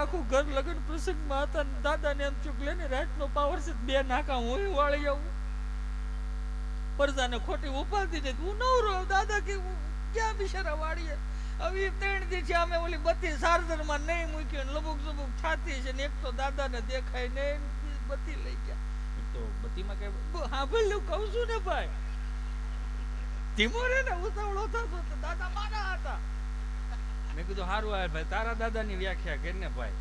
આખું ઘર લગ્ન પ્રસંગમાં હતા ને દાદાને એમ ચૂક લે ને રાતનો પાવર છે બે નાકા હું વાળી આવું. પરજાને ખોટી ઉપાધી દે હું નવરો દાદા કે ક્યાં બિચારા વાળીએ? હવે ત્રણ દી છે અમે ઓલી બત્તી ચાર્જરમાં નહીં મૂકી ને લબુક લબુક છાતી છે ને એક તો દાદાને દેખાય નહીં ને બત્તી લઈ ગયા. તો બત્તીમાં કઈ હા ભલે કહું છું ને ભાઈ. ધીમો રે ને ઉતાવળો થતો દાદા મારા હતા. મેં કીધું સારું આવે ભાઈ, તારા દાદાની વ્યાખ્યા કરીને ભાઈ.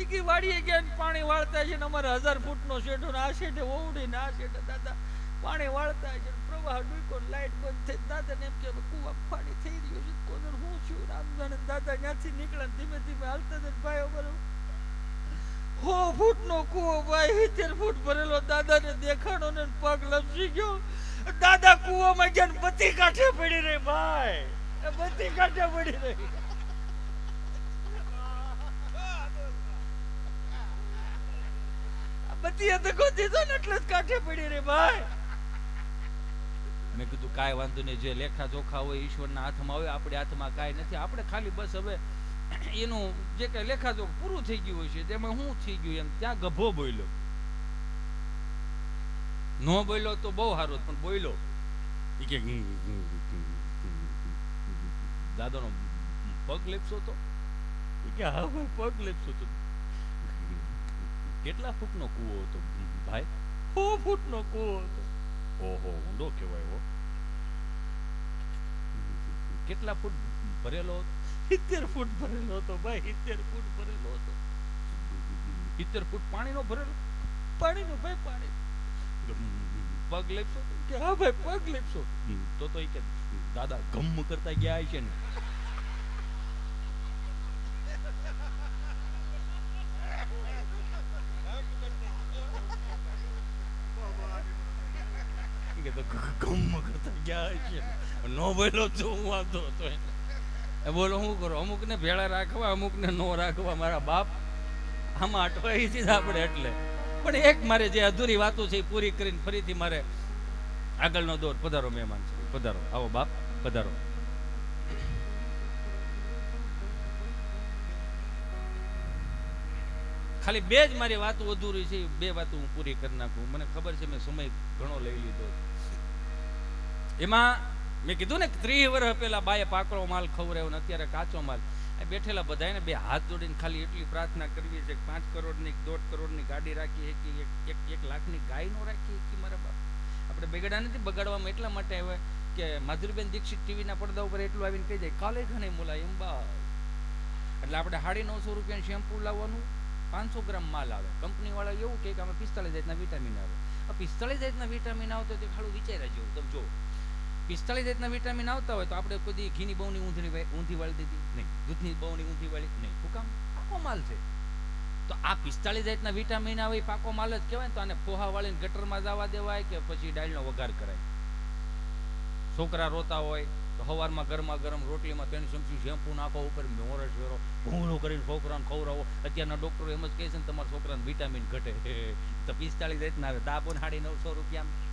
એ કે, વાડીએ ગયા ને પાણી વાળતા છે ને અમારે હજાર ફૂટનો શેઢો ને આ શેઢે ઓવડી ને આ શેઠે દાદા, પાણી વાળતા છે ને પ્રવાહ ડૂકો લાઈટ બંધ થઈ દાદાને એમ કે, કુવા પાણી થઈ રહ્યું છે કોદર હું છું? રામ જાણે દાદા ત્યાંથી નીકળ્યા ધીમે ધીમે હાલતા જ ભાઈઓ બરો. હો ફૂટનો કૂવો ભાઈ, સિત્તેર ફૂટ ભરેલો દાદાને દેખાડો ને પગ લપસી ગયો. દાદા કૂવામાં ગયા ને બધી કાંઠે પડી રહી, ભાઈ. બધી કાઢે પડી રહી. બધી એ ધક્કો દીધો ને એટલે જ કાંઠે પડી રહી, ભાઈ. મેં કીધું, કાંઈ વાંધો નહીં, જે લેખા જોખા હોય ઈશ્વરના હાથમાં હોય આપણે હાથમાં કાંઈ નથી. આપણે ખાલી બસ હવે એનું જે કઈ લેખા જોખ પૂરું થઈ ગયું હોય છે તેમાં શું થઈ ગયું એમ? ત્યાં ગભો બોલ્યો. નો બોલ્યો તો બહુ સારું, પણ બોલ્યો. કે દાદાનો પગ લેપસો તો કે હા ભાઈ પગ લેપસો તો કેટલા ફૂટનો કૂવો હતો ભાઈ? સો ફૂટનો કૂવો હતો. ઓહો ઊંડો કહેવાય હો. કેટલા ફૂટ ભરેલો હતો? સિત્તેર ફૂટ ભરેલો હતો ભાઈ સિત્તેર ફૂટ ભરેલો હતો. સિત્તેર ફૂટ પાણીનો ભરેલો? પાણીનો ભાઈ પાણી. પગ લેપસો કે હા ભાઈ પગ લેપસો તો તો કે દાદા ગમ કરતા ગયા છે ને. કે તો ગમ કરતા ગયા છે નો. બોલો તો હું વાંધો હતો એ બોલો શું કરો? અમુક ને ભેળા રાખવા અમુક ને નો રાખવા મારા બાપ આમાં અટવાઈ છે આપણે એટલે. પણ એક મારે જે અધૂરી વાતો છે પૂરી કરીને ફરીથી મારે આગળનો દોર. પધારો, મહેમાન છે. પધારો. આવો, બાપ, પધારો. ખાલી બે જ મારી વાતો અધૂરી છે બે વાતો હું પૂરી કરી નાખું. મને ખબર છે, મેં સમય ઘણો લઈ લીધો એમાં મેં કીધું ને ત્રીસ વર્ષ પહેલા બાએ પાકળો માલ ખવડાવ્યો ને અત્યારે કાચો માલ. બેઠેલા બધાને બે હાથ જોડીને ખાલી એટલી પ્રાર્થના કરવી છે પાંચ કરોડની દોઢ કરોડની ગાડી રાખી કે એક એક લાખની ગાય નો રાખી કે મારા બાપ? આપણે બગડા નથી બગાડવામાં એટલા માટે હવે કે માધુરીબેન દીક્ષિત ટીવીના પડદા ઉપર એટલું આવીને કહી જાય, કાલે ઘણે એમ બા એટલે આપણે સાડી નવસો રૂપિયાનું શેમ્પુ લાવવાનું, પાંચસો ગ્રામ માલ આવે. કંપની વાળા એવું કે અમે પિસ્તાલીસ જાતના વિટામિન આવે. આ પિસ્તાલીસ જાતના વિટામિન આવતો તે ખાલી વિચાર્યા જેવું. તમે જો પિસ્તાલીસ જાતના વિટામિન આવતા હોય તો આપણે કોઈ ઘીની બહુની ઊંધની ઊંધી વાળી દીધી. નહીં. દૂધની બહુની ઊંધી વાળી નહીં. શું કામ? પાકો માલ છે. તો આ પિસ્તાલીસ જાતના વિટામિન આવે એ પાકો માલ જ કહેવાય તો આને પોહા વાળીને ગટરમાં જવા દેવાય કે પછી ડાળનો વઘાર કરાય. છોકરા રોતા હોય તો સવારમાં ગરમા ગરમ રોટલીમાં તેની ચમચી શેમ્પુ નાખો ઉપર મોરસ વેરો ભૂંગળું કરીને છોકરાને ખવડાવો. અત્યારના ડોક્ટરો એમ જ કહે છે ને તમારા છોકરાને વિટામિન ઘટે. તો પિસ્તાળીસ જાતના દાબો નાડી નવસો રૂપિયામાં.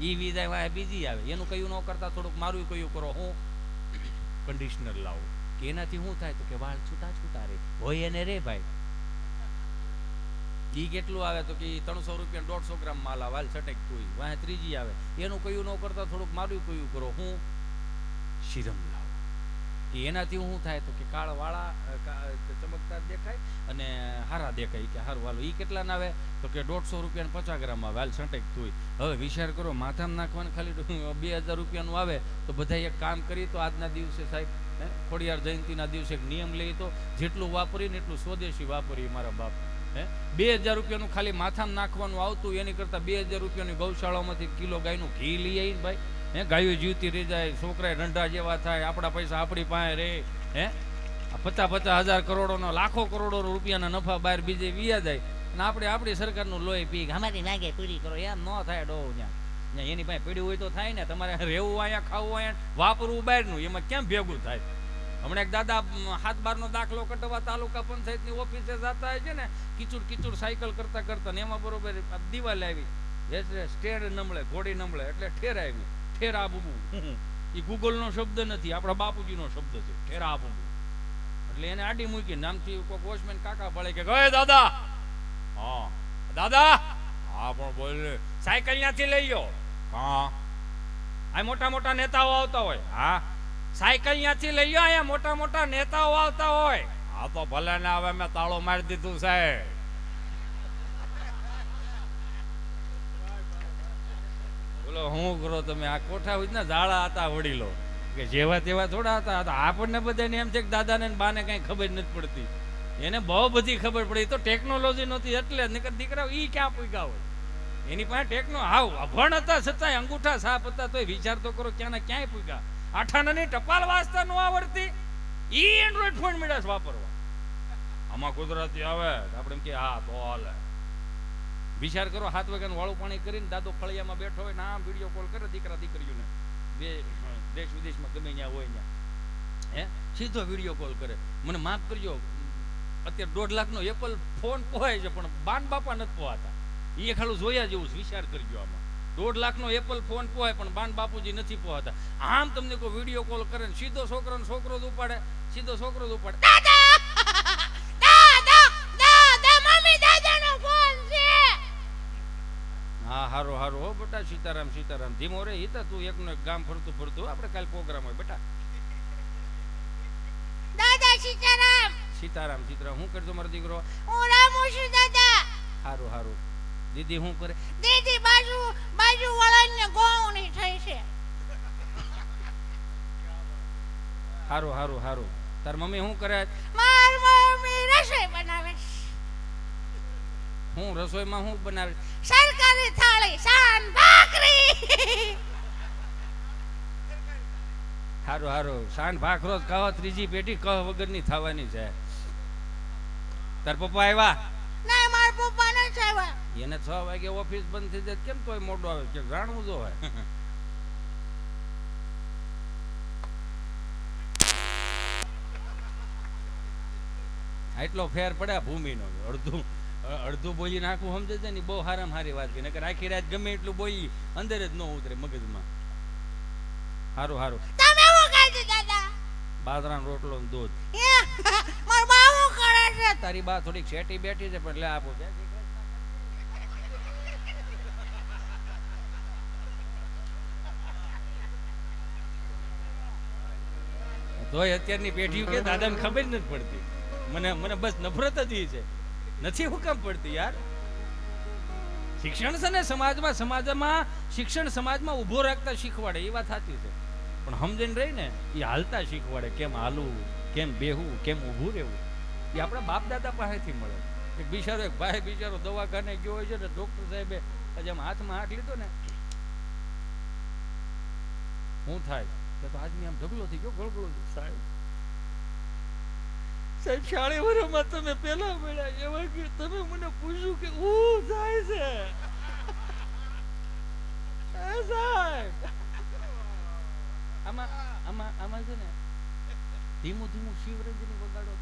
ઈ વિદાય વાય બીજી આવે. એનું કયું ન કરતા થોડુંક મારું કયું કરો હું? કન્ડિશનર લાવો. કે એનાથી શું થાય તો કે વાળ છૂટા છૂટા રે. હોય એને રે ભાઈ. ઈ કેટલું આવે તો કે ત્રણસો રૂપિયા દોઢસો ગ્રામ માલ આવે હાલ છટેક કોઈ વાહે ત્રીજી આવે. એનું કયું ન કરતા થોડુંક મારું કયું કરો હું? શિરમ લાવો. કે એનાથી શું થાય તો કે કાળવાળા ચમકદાર દેખાય અને હારા દેખાય. કે હારું વાલો એ કેટલાના આવે? તો કે દોઢસો રૂપિયાને પચાસ ગ્રામ આવે. હાલ છંટેક ધોઈ હવે વિચાર કરો, માથામાં નાખવાનું ખાલી બે હજાર રૂપિયાનું આવે, તો બધા એક કામ કરી તો આજના દિવસે સાહેબ ખોડિયાર જયંતિના દિવસે એક નિયમ લઈ તો જેટલું વાપરીને એટલું સ્વદેશી વાપરીએ મારા બાપ. હે? બે હજાર રૂપિયાનું ખાલી માથામાં નાખવાનું આવતું, એની કરતાં બે હજાર રૂપિયાની ગૌશાળામાંથી કિલો ગાયનું ઘી લઈ આવીને ભાઈ હે, ગાયો જીવતી રહી જાય, છોકરાએ ઢંઢા જેવા થાય, આપણા પૈસા આપણી પાસે રે હે? પચાસ પચાસ હજાર કરોડોનો, લાખો કરોડો રૂપિયાના નફા બહાર બીજે વિયા જાય. અને આપણે આપણી સરકારનું લોહી પી, અમારી નાગે પૂરી કરો, એમ ન થાય ડો ત્યાં. એની પાસે પીડ્યું હોય તો થાય ને, તમારે રહેવું અહીંયા, ખાવું અહીંયા, વાપરવું બહારનું, એમાં કેમ ભેગું થાય? હમણાં એક દાદા હાથ બારનો દાખલો કટવા તાલુકા પંચાયતની ઓફિસે જતા હોય છે ને, કિચુડ કિચુડ સાયકલ કરતા કરતા ને એમાં બરોબર દિવાલ આવી. એટલે સ્ટેન્ડ નમળે, ઘોડી નમળે, એટલે ઠેર આવી. ઠેરા બુબુ એ ગૂગલનો શબ્દ નથી, આપણા બાપુજીનો શબ્દ છે ઠેરા એટલે એને આડી મૂકી, નામથી કોઈ વોચમેન કાકા ભળે કે, ગયે દાદા! હા દાદા! હા, પણ બોલ. સાયકલ ત્યાંથી લઈ ગયો હા. આ મોટા મોટા નેતાઓ આવતા હોય. હા. સાયકલ ત્યાંથી લઈ ગયો અહીંયા મોટા મોટા નેતાઓ આવતા હોય. હા, તો ભલે ને હવે મેં તાળો મારી દીધું સાહેબ હું કરો તમે આ કોઠા હોય ને ઝાડા હતા વડીલો. કે જેવા તેવા થોડા હતા, તો આપણને બધાને એમ છે કે દાદાને બાને કઈ ખબર નથી પડતી. એને બહુ બધી ખબર પડી. તો ટેકનોલોજી નહોતી એટલે નકર દીકરાઓ ઈ ક્યાં પૂગ્યા હોય? એની પાસે ટેકનો હાવ, અભણ હતા છતાંય અંગૂઠા સાપ હતા, તોય વિચાર તો કરો ક્યાંના ક્યાંય પૂગ્યા. આઠાનાની ટપાલ વાંચતા ન આવડતી. ઈ એન્ડ્રોઈડ ફોન મળ્યા વાપરવા. આમાં કુદરતી આવે આપણે એમ કે, હા, તો હાલે. વિચાર કરો, હાથ વાગ્યાનું વાળું પાણી કરીને દાદો ફળિયામાં બેઠો હોય ને આમ વીડિયો કોલ કરે દીકરા દીકરીઓને. બે દેશ વિદેશમાં ગમે ત્યાં હોય ત્યાં. હે? સીધો વીડિયો કોલ કરે. મને માફ કરજો, અત્યારે દોઢ લાખનો એપલ ફોન પોહાય છે, પણ બાન બાપા નથી પોહાતા. એ ખાલું જોયા જેવું વિચાર કરજો આમાં. દોઢ લાખનો એપલ ફોન પોહાય, પણ બાન બાપુજી નથી પોહાતા. આમ તમને કોઈ વીડિયો કોલ કરે ને સીધો છોકરાનો છોકરો જ ઉપાડે, સીધો છોકરો જ ઉપાડે દાદા દાદા મમ્મી દાદાનો ફોન છે હા હારો હારો. હો બેટા સીતારામ સીતારામ. ધીમો રે હિતા તું એકનો એક ગામ ફરતું ફરતું. આપણે કાલ પ્રોગ્રામ હોય બેટા. દાદા સીતારામ. સીતારામ સીતારામ. હું કરજો મારો દીકરો? હું રામુ છું દાદા. હારું હારું. દીદી હું કરે? દીદી બાજુ બાજુ વળાઈને ગોવણી થઈ છે. હારું હારું હારું. તાર મમ્મી શું કરે? માર મમ્મી રસોઈ બનાવે છે હું રસોઈમાં હું બનાવે સરકારી થાળી શાન ભાખરી. હારું હારું. શાન ભાખરો જ ખાવા ત્રીજી પેટી કહ વગરની થવાની છે. તાર પપ્પા આવ્યા? ના માર પપ્પા ન આવ્યા. એને છ વાગે ઓફિસ બંધ થઈ જાય કેમ તોય મોડો આવે? કે જાણવું જો હોય. એટલો ફેર પડ્યા ભૂમિનો અડધું. અડધું બોલી નાખું સમજે છે ને બહુ હારામ હારી વાત કરી. નકર આખી રાત ગમે એટલું બોલી અંદર જ ન ઉતરે મગજમાં. હારું હારું. તમે શું ખાધું દાદા. બાજરાનો રોટલો ને દૂધ. માર બા કરે છે. તારી બા થોડીક શેટી બેઠી છે પણ લે આપો. તોય અત્યારની પેઢી કે દાદાને ખબર જ નથી પડતી. મને મને બસ નફરત જ છે. નથી હુકમ પડતી યાર? શિક્ષણ છે ને સમાજમાં સમાજમાં, શિક્ષણ સમાજમાં ઊભો રાખતા શીખવાડે, એ વાત સાચી છે. પણ સમજીને રહી ને એ હાલતા શીખવાડે, કેમ હાલવું, કેમ બેહવું, કેમ ઊભું રહેવું? એ આપણા બાપ દાદા પાસેથી મળે. એક બિચારો, એક ભાઈ બિચારો દવાખાને ગયો હોય છે ને ડોક્ટર સાહેબે આજે આમ હાથમાં હાથ લીધો ને શું થાય? તો આજની આમ ઢગલો થઈ ગયો, ગળગળો સાહેબ સાહેબ વરમાં તમે પેલા મળ્યા એવા કે તમે મને પૂછ્યું કે હું જાય છે? આમાં આમાં આમાં છે ને, ધીમું ધીમું શિવરંજની વગાડો